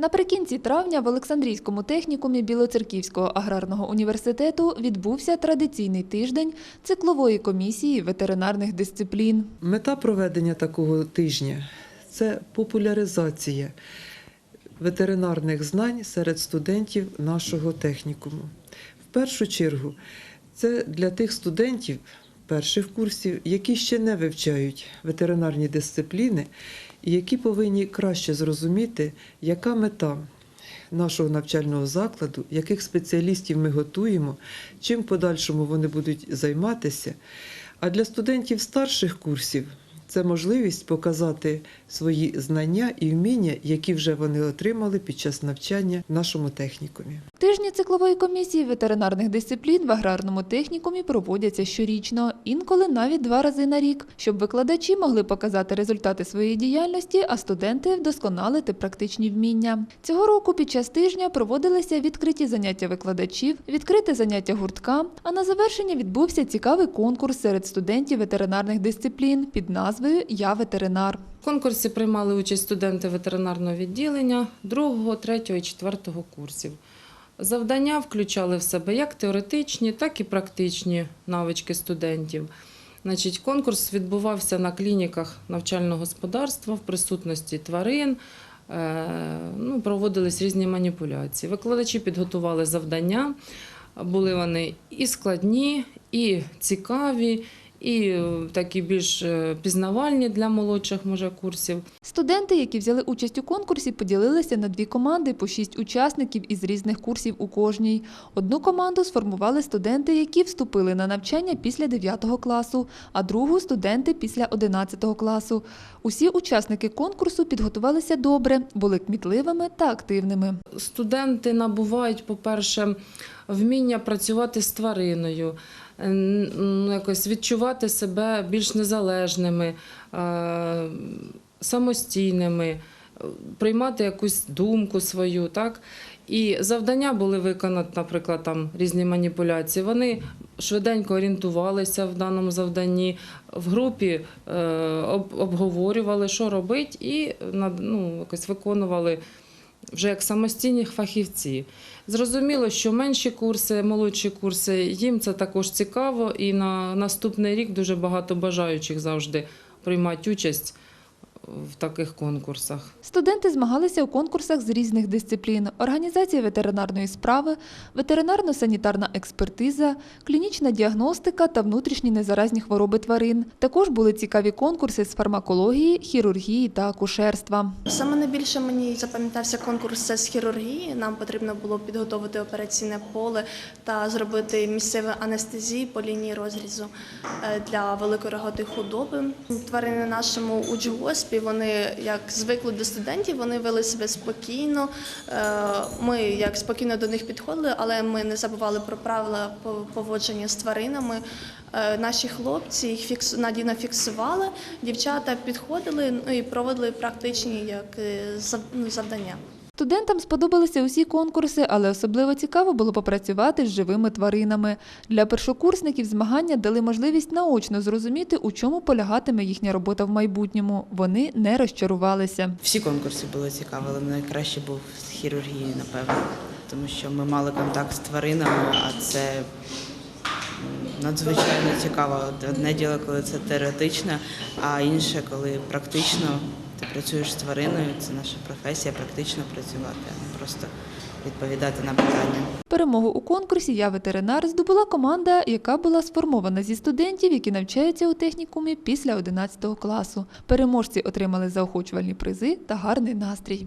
Наприкінці травня в Олександрійському технікумі Білоцерківського аграрного університету відбувся традиційний тиждень циклової комісії ветеринарних дисциплін. Мета проведення такого тижня це популяризація ветеринарних знань серед студентів нашого технікуму. В першу чергу, це для тих студентів перших курсів, які ще не вивчають ветеринарні дисципліни і які повинні краще зрозуміти, яка мета нашого навчального закладу, яких спеціалістів ми готуємо, чим подальшому вони будуть займатися. А для студентів старших курсів це можливість показати свої знання і вміння, які вже вони отримали під час навчання в нашому технікумі. Тижні циклової комісії ветеринарних дисциплін в аграрному технікумі проводяться щорічно, інколи навіть два рази на рік, щоб викладачі могли показати результати своєї діяльності, а студенти вдосконалити практичні вміння. Цього року під час тижня проводилися відкриті заняття викладачів, відкрите заняття гуртка. А на завершення відбувся цікавий конкурс серед студентів ветеринарних дисциплін під назвою Я ветеринар. В конкурсі приймали участь студенти ветеринарного відділення 2, 3 і 4 курсів. Завдання включали в себе як теоретичні, так і практичні навички студентів. Значить, конкурс відбувався на клініках навчального господарства в присутності тварин. Е, Ну, проводились різні маніпуляції. Викладачі підготували завдання. Були вони і складні, і цікаві, і е, такі більш е, пізнавальні для молодших може курсів. Студенти, які взяли участь у конкурсі, поділилися на дві команди по шість учасників із різних курсів у кожній. Одну команду сформували студенти, які вступили на навчання після 9 класу, а другу студенти після 11 класу. Усі учасники конкурсу підготувалися добре, були кмітливими та активними. Студенти набувають, по-перше, вміння працювати з твариною, ну, якось відчувати себе більш незалежними, е, самостійними, е, приймати якусь думку свою. Так? І завдання були виконати, наприклад, там різні маніпуляції. Вони швиденько орієнтувалися в даному завданні, в групі е, об- обговорювали, що робити, і ну, якось виконували вже як самостійні фахівці. Зрозуміло, що менші курси, молодші курси, їм це також цікаво, і на наступний рік дуже багато бажаючих завжди приймати участь в таких конкурсах. Студенти змагалися у конкурсах з різних дисциплін: організація ветеринарної справи, ветеринарно-санітарна експертиза, клінічна діагностика та внутрішні незаразні хвороби тварин. Також були цікаві конкурси з фармакології, хірургії та акушерства. Саме найбільше мені запам'ятався конкурс з хірургії. Нам потрібно було підготовити операційне поле та зробити місцеву анестезію по лінії розрізу е, для великорогатої худоби. Тварини на нашому вони як звикли до студентів, вони вели себе спокійно. Е, Ми як спокійно до них підходили, але ми не забували про правила по- поводження з тваринами. Е, Наші хлопці їх фікс... надійно фіксували, дівчата підходили ну, і проводили практичні як е, ну, завдання. Студентам сподобалися усі конкурси, але особливо цікаво було попрацювати з живими тваринами. Для першокурсників змагання дали можливість наочно зрозуміти, у чому полягатиме їхня робота в майбутньому. Вони не розчарувалися. Всі конкурси були цікаві, але найкраще був з хірургії, напевно. Тому що ми мали контакт з тваринами, а це надзвичайно цікаво. Одне діло, коли це теоретично, а інше, коли практично ти працюєш з твариною, це наша професія, практично працювати, а не просто відповідати на питання. Перемогу у конкурсі Я ветеринар здобула команда, яка була сформована зі студентів, які навчаються у технікумі після 11 класу. Переможці отримали заохочувальні призи та гарний настрій.